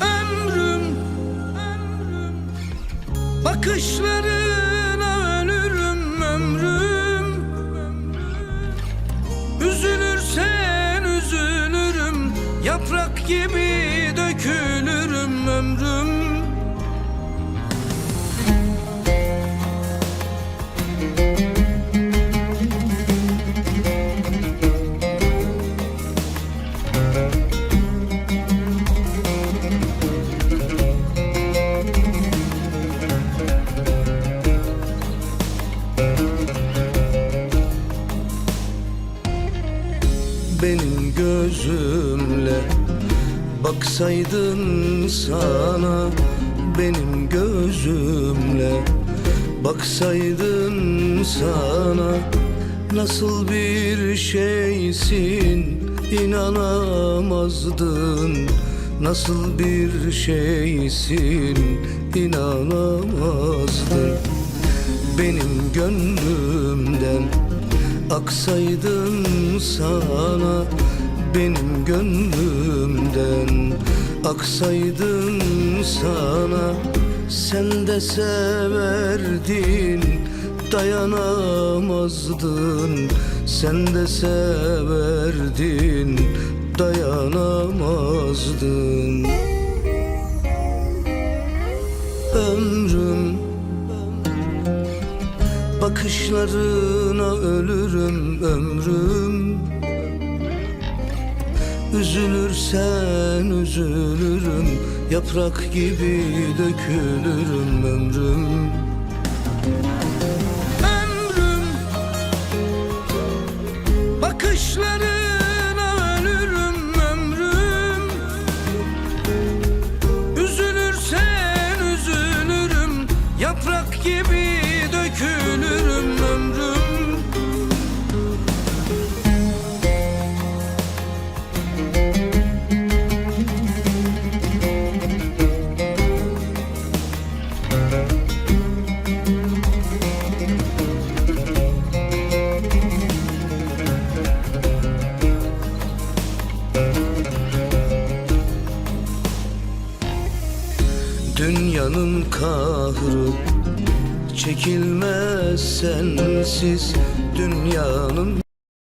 Ömrüm, ömrüm. Bakışlarına ölürüm ömrüm Üzülürsen üzülürüm. Yaprak gibi dökülürüm ömrüm Benim gözümle Baksaydın sana Benim gözümle Baksaydın sana Nasıl bir şeysin inanamazdın Nasıl bir şeysin inanamazdın Benim gönlümden Aksaydın sana benim gönlümden. Aksaydın sana sen de severdin Dayanamazdın. Sen de severdin Dayanamazdın Bakışlarına ölürüm ömrüm. Üzülürsen üzülürüm Yaprak gibi dökülürüm ömrüm. Ömrüm Bakışlarına ölürüm ömrüm Yaprak gibi dökülürüm ömrüm Dünyanın kahrı çekilmez sensiz Dünyanın